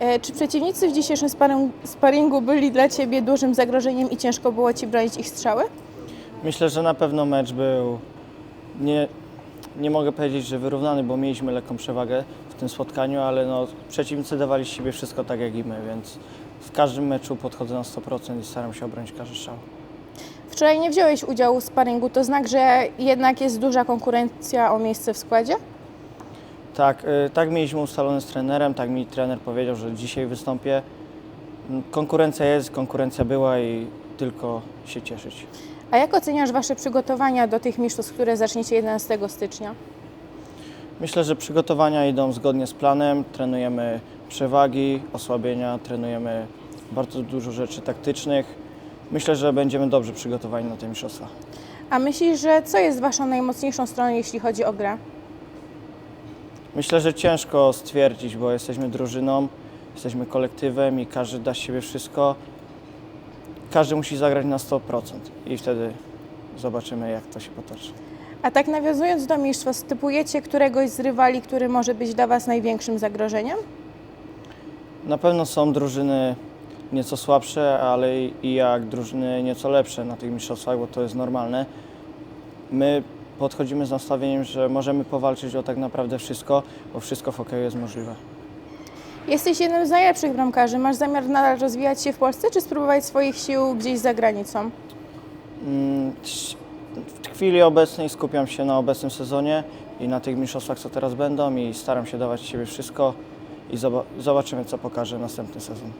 E, Czy przeciwnicy w dzisiejszym sparing- sparingu byli dla Ciebie dużym zagrożeniem i ciężko było Ci bronić ich strzały? Myślę, że na pewno mecz był nie, nie mogę powiedzieć, że wyrównany, bo mieliśmy lekką przewagę w tym spotkaniu, ale no, przeciwnicy dawali z siebie wszystko tak jak i my, więc w każdym meczu podchodzę na 100% i staram się obronić każdy strzał. Wczoraj nie wziąłeś udziału w sparingu, to znak, że jednak jest duża konkurencja o miejsce w składzie? Tak, y, tak mieliśmy ustalone z trenerem, tak mi trener powiedział, że dzisiaj wystąpię. Mm, Konkurencja jest, konkurencja była i tylko się cieszyć. A jak oceniasz Wasze przygotowania do tych mistrzostw, które zaczniecie 11 stycznia? Myślę, że przygotowania idą zgodnie z planem. Trenujemy przewagi, osłabienia, trenujemy bardzo dużo rzeczy taktycznych. Myślę, że będziemy dobrze przygotowani na te mistrzostwa. A myślisz, że co jest Waszą najmocniejszą stroną, jeśli chodzi o grę? Myślę, że ciężko stwierdzić, bo jesteśmy drużyną, jesteśmy kolektywem i każdy da z siebie wszystko. Każdy musi zagrać na 100% i wtedy zobaczymy, jak to się potoczy. A tak nawiązując do mistrzostw, typujecie któregoś z rywali, który może być dla Was największym zagrożeniem? Na pewno są drużyny nieco słabsze, ale i jak drużyny nieco lepsze na tych mistrzostwach, bo to jest normalne. My podchodzimy z nastawieniem, że możemy powalczyć o tak naprawdę wszystko, bo wszystko w hokeju jest możliwe. Jesteś jednym z najlepszych bramkarzy. Masz zamiar nadal rozwijać się w Polsce, czy spróbować swoich sił gdzieś za granicą? Mm, W chwili obecnej skupiam się na obecnym sezonie i na tych mistrzostwach, co teraz będą i staram się dawać z siebie wszystko i zoba- zobaczymy, co pokaże następny sezon.